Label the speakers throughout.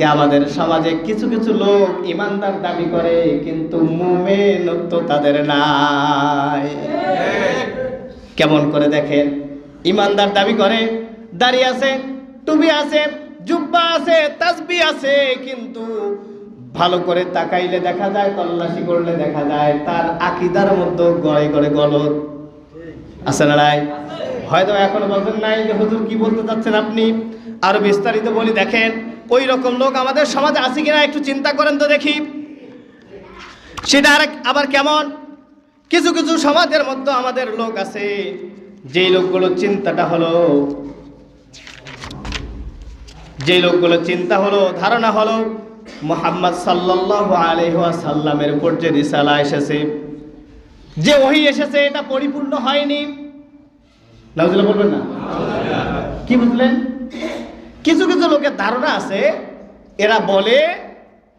Speaker 1: আজকে আমাদের সমাজে কিছু কিছু লোক ইমানদার দাবি করে, কিন্তু মুমেনত্ব তাদের নাই। কেমন করে দেখেন? ইমানদার দাবি করে, দাড়ি আছে টুবি আছে, জুব্বা আছে তাসবি আছে, কিন্তু ভালো করে তাকাইলে দেখা যায়, তল্লাশি করলে দেখা যায়, তার আকিদার মধ্যে গড়ে গড়ে গলত আছে না হয়তো এখনও বলছেন নাই যে, হুজুর কি বলতে চাচ্ছেন আপনি? আরও বিস্তারিত বলি দেখেন ওই রকম লোক আমাদের সমাজে আছে কিনা একটু চিন্তা করেন তো দেখি। সেটা আর আবার কেমন? কিছু কিছু সমাজের মধ্যে আমাদের লোক আছে, যেই লোকগুলোর চিন্তাটা হলো যে লোকগুলো চিন্তা হলো, ধারণা হলো, মোহাম্মদ সাল্লাল্লাহু আলাইহি ওয়াসাল্লামের উপর যে রিসালা এসেছে, যে ওহি এসেছে, এটা পরিপূর্ণ হয়নি। বলবেন না? কি বুঝলেন? কিছু কিছু লোকের ধারণা আছে, এরা বলে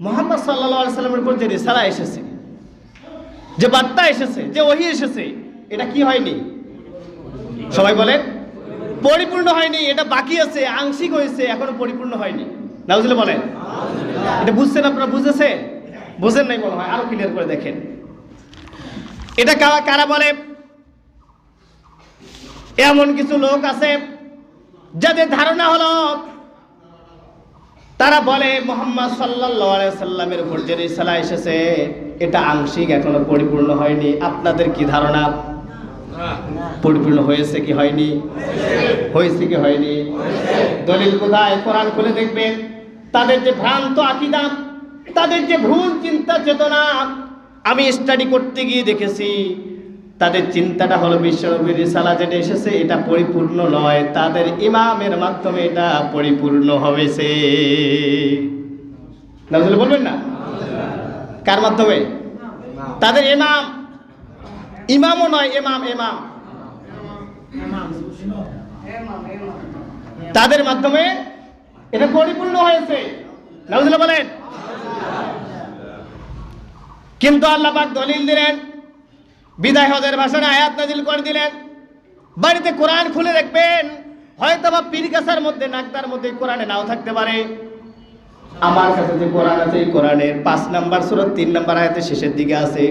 Speaker 1: মোহাম্মদ সাল্লামের উপর যে রিসালা এসেছে, যে বার্তা এসেছে, যে ওহি এসেছে, এটা কি হয়নি? সবাই বলেন, পরিপূর্ণ হয়নি, এটা বাকি আছে, আংশিক হয়েছে, এখনও পরিপূর্ণ হয়নি। নাউজুল্লাহ বলেন। এটা বুঝছেন আপনারা বুঝেছে বুঝেন নাই মনে হয়, আরও ক্লিয়ার করে দেখেন। এটা কারা কারা বলে? এমন কিছু লোক আছে, যাদের ধারণা হলো তারা বলে, মোহাম্মদ আলাইহি সাল্লামের উপর যে রিসালা এসেছে, এটা আংশিক, এখনও পরিপূর্ণ হয়নি। আপনাদের কি ধারণা? পরিপূর্ণ হয়েছে কি হয়নি? হয়েছে কি হয়নি? দলিল কোথায়? কোরআন খুলে দেখবেন। তাদের যে ভ্রান্ত আকিদা, তাদের যে ভুল চিন্তা চেতনা, আমি স্টাডি করতে গিয়ে দেখেছি তাদের চিন্তাটা হলো বিশ্বনবীর রিসালা যেটা এসেছে, এটা পরিপূর্ণ নয়। তাদের ইমামের মাধ্যমে এটা পরিপূর্ণ হয়েছে। বলবেন না? কার মাধ্যমে? তাদের ইমাম। ইমামও নয়, ইমাম ইমাম। তাদের মাধ্যমে এটা পরিপূর্ণ হয়েছে। বলেন। কিন্তু আল্লাহ দলিল দিলেন বিদায় হজের ভাষণে আয়াত নাজিল করে দিলেন। বাড়িতে কোরআন খুলে দেখবেন হয়তো বা পীর গাছার মধ্যে নাকদার মধ্যে কোরআনে নাও থাকতে পারে। আমার কাছে যে কোরআন আছে এই কোরআনের পাঁচ নাম্বার সুরত তিন নাম্বার আয়াতের শেষের দিকে আছে।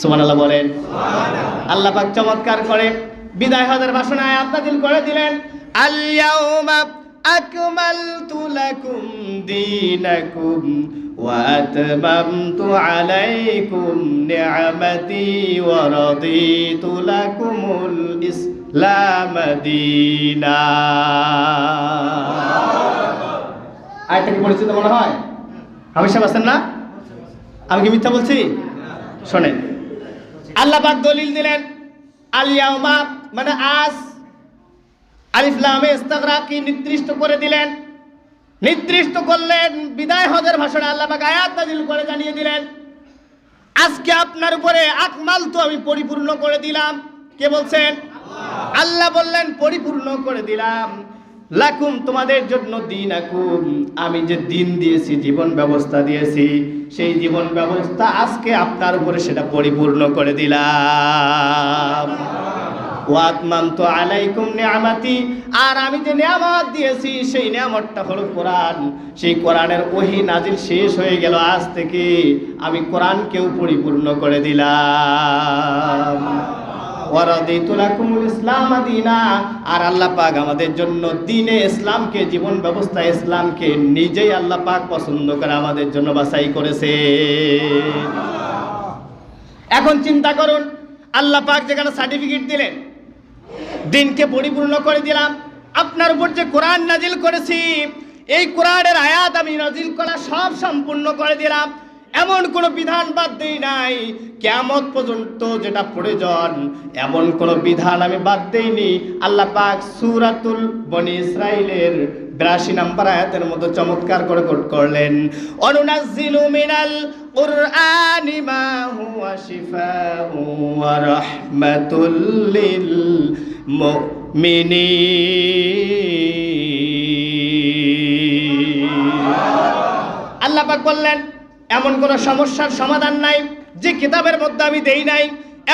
Speaker 1: সুমান আল্লাহ বলেন আল্লাহ পাক চমৎকার করে। বিদায় হজের ভাষণে আয়াত নাজিল করে দিলেন। আল্লাউমা আকমালতু লাকুম দীনাকুম নি'মাতি ওয়া রাদিতু লাকুমুল ইসলাম দীনা আয়াতটা কি পরিচিত মনে হয়? আমি সব না? আমি কি মিথ্যা বলছি? শোনেন। আল্লাহ দলিল দিলেন আলিয়াউমা মানে আজ আলিফলামে ইস্তাগরাকি নির্দিষ্ট করে দিলেন? নির্দিষ্ট করলেন, বিদায় হজের ভাষণে আল্লাহ পাক আয়াত নাজিল করে জানিয়ে দিলেন। আজকে আপনার উপরে আকমাল তো আমি পরিপূর্ণ করে দিলাম। কে বলছেন? আল্লাহ বললেন, পরিপূর্ণ করে দিলাম। লাকুম, তোমাদের জন্য দিন আকুম আমি যে দিন দিয়েছি, জীবন ব্যবস্থা দিয়েছি, সেই জীবন ব্যবস্থা আজকে আপনার উপরে সেটা পরিপূর্ণ করে দিলাম। ওয়াতমাম তো আলাইকুম নিয়ামাতি। আর আমি যে নিয়ামত দিয়েছি, সেই নিয়ামতটা হলো কোরআন। সেই কোরআনের ওহি নাজিল শেষ হয়ে গেল আজ থেকে। আমি কোরআনকেও পরিপূর্ণ করে দিলাম। ইসলাম আর আল্লাহ পাক আমাদের জন্য দিনে ইসলামকে, জীবন ব্যবস্থা ইসলামকে নিজেই আল্লাহ পাক পছন্দ করে আমাদের জন্য বাছাই করেছে। এখন চিন্তা করুন, আল্লাহ পাক যেখানে সার্টিফিকেট দিলেন দিনকে পরিপূর্ণ করে দিলাম। আপনার উপর যে কোরআন নাজিল করেছি, এই কোরআনের আয়াত আমি নাজিল করা সব সম্পূর্ণ করে দিলাম। এমন কোনো বিধান বাদ দেই নাই। কেমন পর্যন্ত যেটা প্রয়োজন, এমন কোনো বিধান আমি বাদ দেইনি। আল্লাহ পাক সুরাতুল বনি ইসরাইলের বিরাশি নাম্বার আয়াতের মতো চমৎকার করে কোট করলেন। অনুনাজ্জিলু মিনাল কুরআনি মা হুয়া شفاء ورحمة للمؤمنين. আল্লাহ পাক বললেন, এমন কোন সমস্যার সমাধান নাই, যে কিতাবের মধ্যে আমি দেই নাই।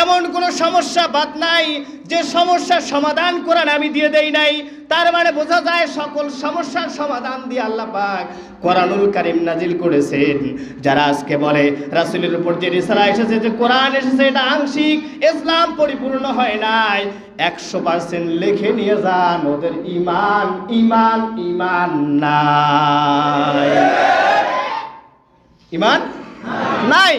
Speaker 1: এমন কোনো সমস্যা বাদ নাই যে সমস্যার সমাধান কোরআন আমি দিয়ে দেই নাই। তার মানে বোঝা যায় সকল সমস্যার সমাধান দিয়ে আল্লাহ পাক কোরআনুল কারিম নাজিল করেছেন। যারা আজকে বলে রাসূলের উপর যে রিসালা এসেছে যে কোরআন এসেছে এটা আংশিক ইসলাম পরিপূর্ণ হয় নাই। একশো পার্সেন্ট লিখে নিয়ে যান ওদের ইমান ইমান ইমান নাই। ইমান নাই?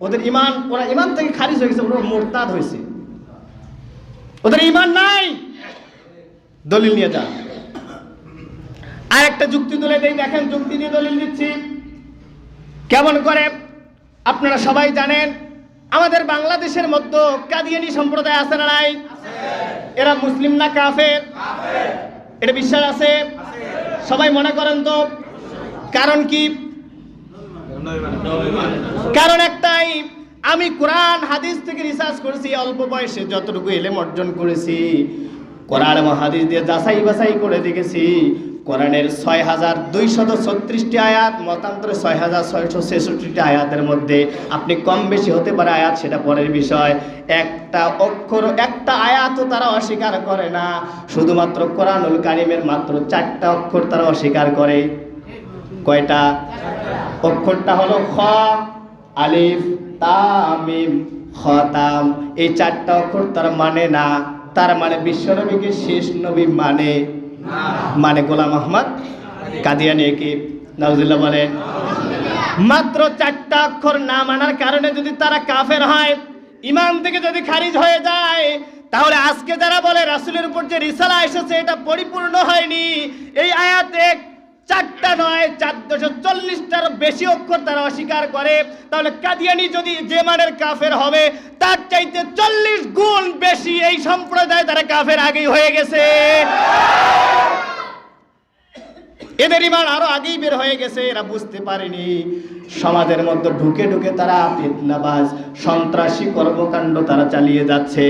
Speaker 1: ওদের ইমান ওরা ইমান থেকে খারিজ হয়ে গেছে, ওরা মোরতাদ হয়েছে। ওদের ইমান নাই। দলিল নিয়ে যান। আর একটা যুক্তি তুলে দেই, দেখেন, যুক্তি দিয়ে দলিল দিচ্ছি। কেমন করে? আপনারা সবাই জানেন, আমাদের বাংলাদেশের মধ্যে কাদিয়ানি সম্প্রদায় আছে না নাই? এরা মুসলিম না কাফের? এটা বিশ্বাস আছে? সবাই মনে করেন তো? কারণ কি? কারণ একটাই, আমি কোরআন, হাদিস থেকে রিসার্চ করেছি, অল্প বয়সে যতটুকু এলেম অর্জন করেছি। কোরআন এবং হাদিস দিয়ে যাচাই বাছাই করে দেখেছি, কোরআনের ছয় হাজার দুইশত ছত্রিশটি আয়াত, মতান্তরে ছয় হাজার ছয়শো ছেষট্টিটি আয়াতের মধ্যে আপনি কম বেশি হতে পারে আয়াত, সেটা পরের বিষয়। একটা অক্ষর, একটা আয়াতও তারা অস্বীকার করে না। শুধুমাত্র কোরআনুল কারিমের মাত্র চারটা অক্ষর তারা অস্বীকার করে। কয়টা? অক্ষরটা হলো খ, আলিফ, তামিম, খতাম। এই চারটা অক্ষর তার মানে না। তার মানে বিশ্বনবীকে শেষ নবী মানে। মানে গোলাম আহমদ কি নাউজুল্লাহ বলে মাত্র চারটা অক্ষর না মানার কারণে যদি তারা কাফের হয় ইমান থেকে যদি খারিজ হয়ে যায়, তাহলে আজকে যারা বলে রাসুলের উপর যে রিসালা এসেছে, এটা পরিপূর্ণ হয়নি। এই আয়াতে চারটা নয় চারশো চল্লিশটার বেশি অক্ষর তারা অস্বীকার করে, তাহলে কাদিয়ানি যদি যে মানের কাফের হবে, তার চাইতে চল্লিশ গুণ বেশি এই সম্প্রদায় তারা কাফের আগেই হয়ে গেছে। এদের ইমান আরও আগেই বের হয়ে গেছে, এরা বুঝতে পারেনি। সমাজের মধ্যে ঢুকে ঢুকে তারা ফিতনাবাজ, সন্ত্রাসী কর্মকাণ্ড তারা চালিয়ে যাচ্ছে।